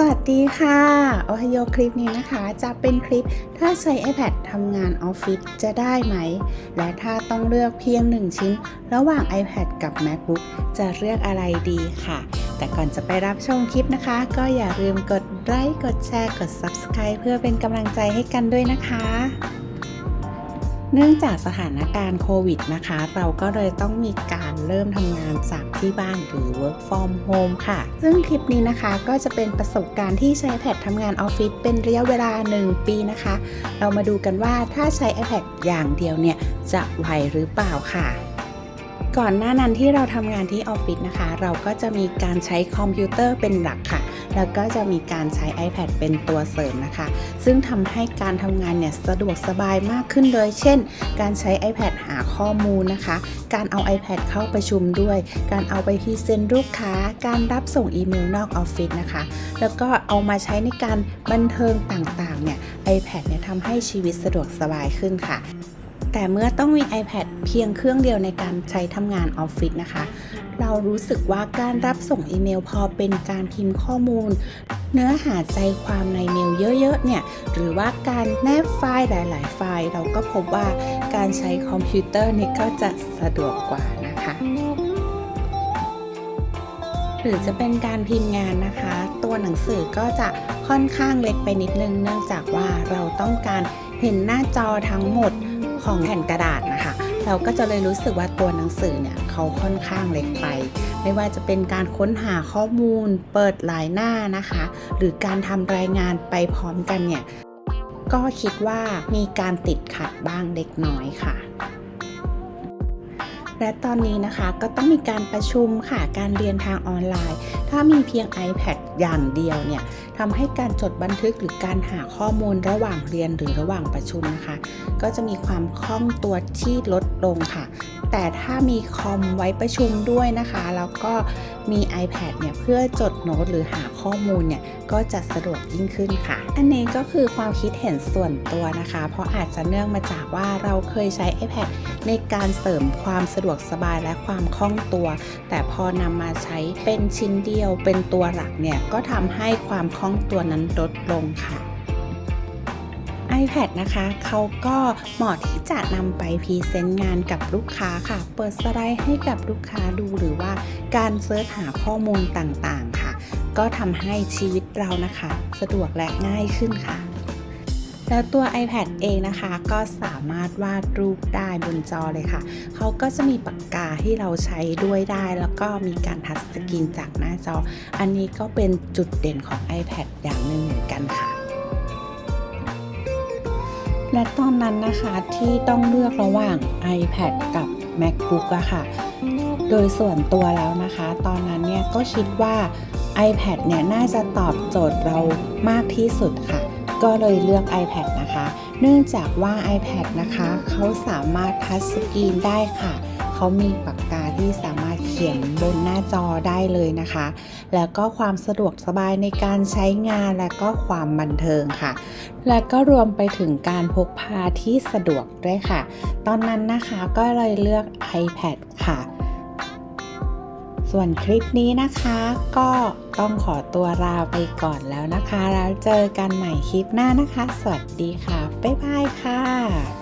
สวัสดีค่ะโอฮโอคลิปนี้นะคะ จะเป็นคลิปถ้าใช้ iPad ทำงานออฟฟิศจะได้ไหม และถ้าต้องเลือกเพียง1ชิ้น ระหว่าง iPad กับ MacBook จะเลือกอะไรดีค่ะ แต่ก่อนจะไปรับชมคลิปนะคะ ก็อย่าลืมกดไลค์กดแชร์กด Subscribe เพื่อเป็นกำลังใจให้กันด้วยนะคะ เนื่องจากสถานการณ์โควิดนะคะ เราก็เลยต้องมีการเริ่มทำงานจากที่บ้านหรือ work from home ค่ะ ซึ่งคลิปนี้นะคะก็จะเป็นประสบการณ์ที่ใช้ iPad ทำงานออฟฟิศเป็นระยะเวลา 1 ปีนะคะ เรามาดูกันว่าถ้าใช้ iPad อย่างเดียวเนี่ย จะไหวหรือเปล่าค่ะ ก่อนหน้านั้นที่เราทำงานที่ออฟฟิศนะคะ เราก็จะมีการใช้คอมพิวเตอร์เป็นหลักค่ะ แล้วก็จะมีการใช้ iPad เป็นตัวเสริมนะคะ ซึ่งทำให้การทำงานเนี่ยสะดวกสบายมากขึ้นเลย เช่น การใช้ iPad หาข้อมูลนะคะ การเอา iPad เข้าประชุมด้วย การเอาไปพรีเซนต์ลูกค้า การรับส่งอีเมลนอกออฟฟิศนะคะ แล้วก็เอามาใช้ในการบันเทิงต่างๆเนี่ย iPad เนี่ยทำให้ชีวิตสะดวกสบายขึ้นค่ะ แต่เมื่อต้องมี iPad เพียงเครื่องเดียวในการใช้ทำงานออฟฟิศนะคะ เรารู้สึกว่าการรับส่งอีเมลพอเป็นการพิมพ์ข้อมูล เนื้อหาใจความในเมลเยอะๆเนี่ยหรือว่าการแนบไฟล์หลายๆ ไฟล์ เราก็พบว่าการใช้คอมพิวเตอร์นี่ก็จะสะดวกกว่านะคะหรือจะเป็นการพิมพ์งานนะคะ ตัวหนังสือก็จะค่อนข้างเล็กไปนิดนึง เนื่องจากว่าเราต้องการเห็นหน้าจอทั้งหมด ของแผ่นกระดาษนะคะ เราก็จะเลยรู้สึกว่าตัวหนังสือเนี่ยเขาค่อนข้างเล็กไป ไม่ว่าจะเป็นการค้นหาข้อมูล เปิดหลายหน้านะคะ หรือการทำรายงานไปพร้อมกันเนี่ยก็คิดว่ามีการติดขัดบ้างเล็กน้อยค่ะ และตอนนี้นะคะก็ต้องมีการประชุมค่ะการเรียนทางออนไลน์ ถ้ามีเพียง iPad อย่างเดียวเนี่ยทำให้การจดบันทึกหรือการหาข้อมูลระหว่างเรียนหรือระหว่างประชุมนะคะ ก็จะมีความคล่องตัวที่ลดลงค่ะ แต่ถ้ามีคอมไว้ประชุมด้วยนะคะ แล้วก็มี iPad เนี่ยเพื่อจดโน้ตหรือหาข้อมูลเนี่ยก็จะสะดวกยิ่งขึ้นค่ะ อันนี้ก็คือความคิดเห็นส่วนตัวนะคะ เพราะอาจจะเนื่องมาจากว่าเราเคยใช้ iPad ในการเสริมความสะดวกสบายและความคล่องตัว แต่พอนำมาใช้เป็นชิ้นเดียวเป็นตัวหลักเนี่ยก็ทำให้ความคล่องตัวนั้นลดลงค่ะ iPad นะคะ เขาก็เหมาะที่จะนำไปพรีเซนต์งานกับลูกค้าค่ะ เปิดสไลด์ให้กับลูกค้าดูหรือว่าการเสิร์ชหาข้อมูลต่างๆค่ะ ก็ทำให้ชีวิตเรานะคะ สะดวกและง่ายขึ้นค่ะแล้วตัว iPad เองนะคะ ก็สามารถวาดรูปได้บนจอเลยค่ะ เขาก็จะมีปากกาที่เราใช้ด้วยได้ แล้วก็มีการทัชสกรีนจากหน้าจอ อันนี้ก็เป็นจุดเด่นของ iPad อย่างหนึ่งเหมือนกันค่ะ และตอนนั้นนะคะที่ต้องเลือกระหว่าง iPad กับ MacBook อะค่ะ โดยส่วนตัวแล้วนะคะ ตอนนั้นเนี่ยก็คิดว่า iPad เนี่ยน่าจะตอบโจทย์เรามากที่สุดค่ะ ก็เลยเลือก iPad นะคะ เนื่องจากว่า iPad นะคะ เขาสามารถทัชสกรีนได้ค่ะ เขามีปากกาที่สามารถ ขียนบนหน้าจอได้เลยนะคะ แล้วก็ความสะดวกสบายในการใช้งานและก็ความบันเทิงค่ะ และก็รวมไปถึงการพกพาที่สะดวกด้วยค่ะ ตอนนั้นนะคะก็เลยเลือก iPad ค่ะส่วนคลิปนี้นะคะก็ต้องขอตัวลาไปก่อนแล้วนะคะ แล้วเจอกันใหม่คลิปหน้านะคะ สวัสดีค่ะ บ๊ายบายค่ะ